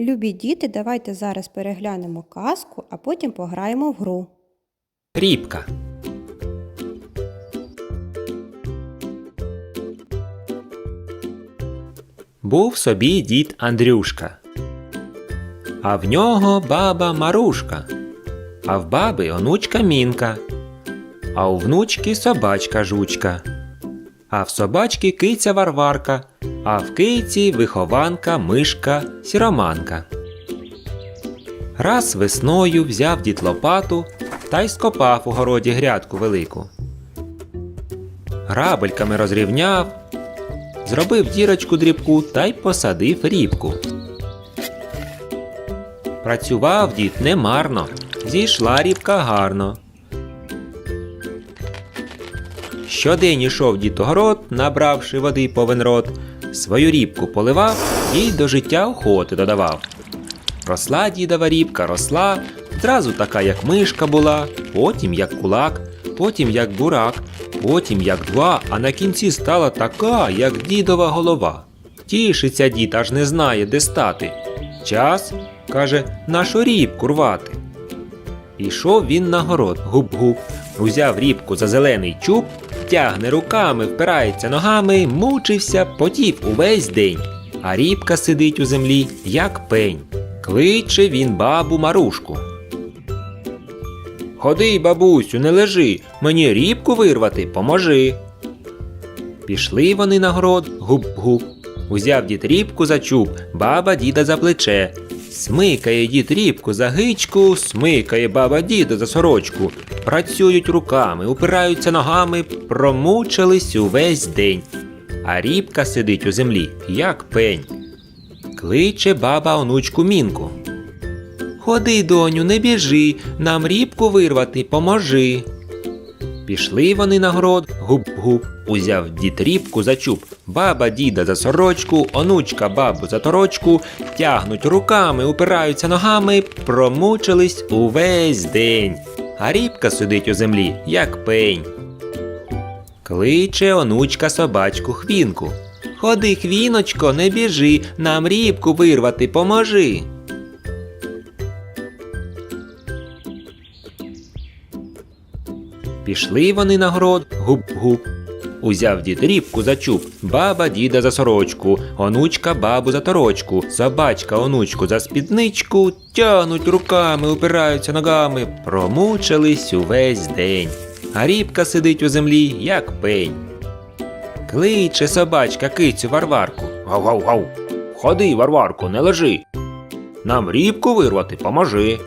Любі діти, давайте зараз переглянемо казку, а потім пограємо в гру. Рібка. Був собі дід Андрюшка, а в нього баба Марушка, а в баби онучка Мінка, а у внучки собачка жучка, а в собачки киця Варварка, а в киці вихованка мишка сіроманка. Раз весною взяв дід лопату та й скопав у городі грядку велику. Грабельками розрівняв, зробив дірочку дрібку та й посадив рібку. Працював дід немарно, зійшла рібка гарно. Щодень ішов дід у город, набравши води повен рот, свою рібку поливав, їй до життя охоти додавав. Росла дідова рібка, росла, зразу така, як мишка була, потім як кулак, потім як бурак, потім як два, а на кінці стала така, як дідова голова. Тішиться дід, аж не знає, де стати. Час, каже, нашу рібку рвати. Ішов він на город, гуп-гуп, узяв рібку за зелений чуб, тягне руками, впирається ногами, мучився, потів увесь день. А рібка сидить у землі, як пень. Кличе він бабу Марушку. Ходи, бабусю, не лежи, мені рібку вирвати, поможи. Пішли вони на город, гуп-гуп. Узяв дід рібку за чуб, баба діда за плече. Смикає дід рібку за гичку, смикає баба діда за сорочку. Працюють руками, упираються ногами, промучились увесь день. А рібка сидить у землі, як пень. Кличе баба онучку мінку. Ходи, доню, не біжи, нам рібку вирвати, поможи. Пішли вони на город, гуп-гуп, узяв дід рібку за чуб, баба діда за сорочку, онучка бабу за торочку, тягнуть руками, упираються ногами, промучились увесь день. А рібка сидить у землі, як пень. Кличе онучка собачку хвінку. Ходи, хвіночко, не біжи, нам рібку вирвати, поможи. Пішли вони на город, гуп-гуп. Узяв дід рібку за чуб, баба діда за сорочку, онучка бабу за торочку, собачка онучку за спідничку, тягнуть руками, упираються ногами, промучились увесь день. А рібка сидить у землі, як пень. Кличе собачка кицю Варварку. Гав-гав-гав. Ходи, Варварку, не лежи. Нам рібку вирвати, поможи.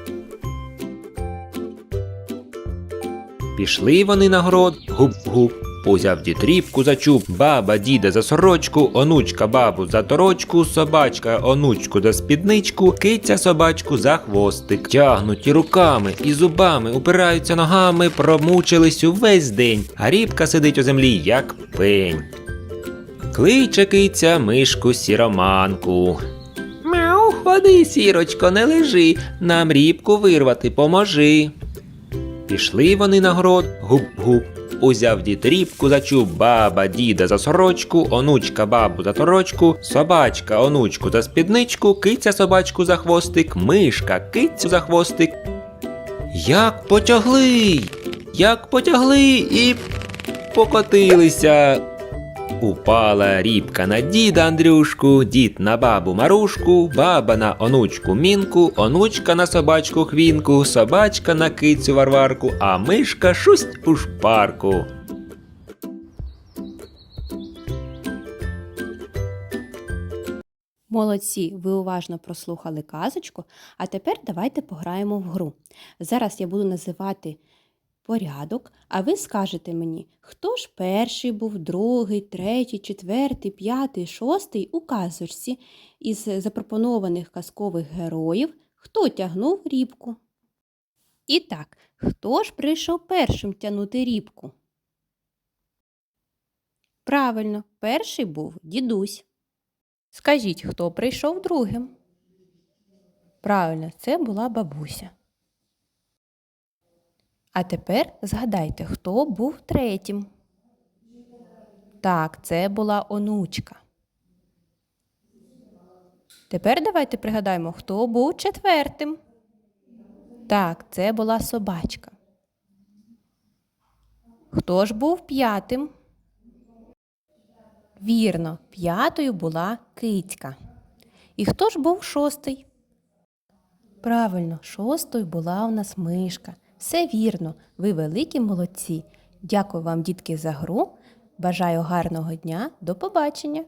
Пішли вони на город, гуп-гуп. Узяв дід рібку за чуб, баба діда за сорочку, онучка бабу за торочку, собачка онучку за спідничку, киця собачку за хвостик. Тягнуть і руками, і зубами, упираються ногами, промучились увесь день, а рібка сидить у землі, як пень. Кличе киця мишку сіроманку. Мяу, ходи, сірочко, не лежи, нам рібку вирвати, поможи. Пішли вони на город, гуп-гуп. Узяв дід рібку за чуб, баба діда за сорочку, онучка бабу за торочку, собачка онучку за спідничку, киця собачку за хвостик, мишка кицю за хвостик. Як потягли, як потягли і покотилися. Упала рібка на діда Андрюшку, дід на бабу Марушку, баба на онучку Мінку, онучка на собачку Хвінку, собачка на кицю Варварку, а мишка шусть у шпарку. Молодці, ви уважно прослухали казочку, а тепер давайте пограємо в гру. Зараз я буду називати порядок, а ви скажете мені, хто ж перший був, другий, третій, четвертий, п'ятий, шостий у казочці із запропонованих казкових героїв, хто тягнув рібку. І так, хто ж прийшов першим тягнути рібку? Правильно, перший був дідусь. Скажіть, хто прийшов другим? Правильно, це була бабуся. А тепер згадайте, хто був третім. Так, це була онучка. Тепер давайте пригадаємо, хто був четвертим. Так, це була собачка. Хто ж був п'ятим? Вірно, п'ятою була кицька. І хто ж був шостий? Правильно, шостою була у нас мишка. Все вірно, ви великі молодці. Дякую вам, дітки, за гру. Бажаю гарного дня. До побачення!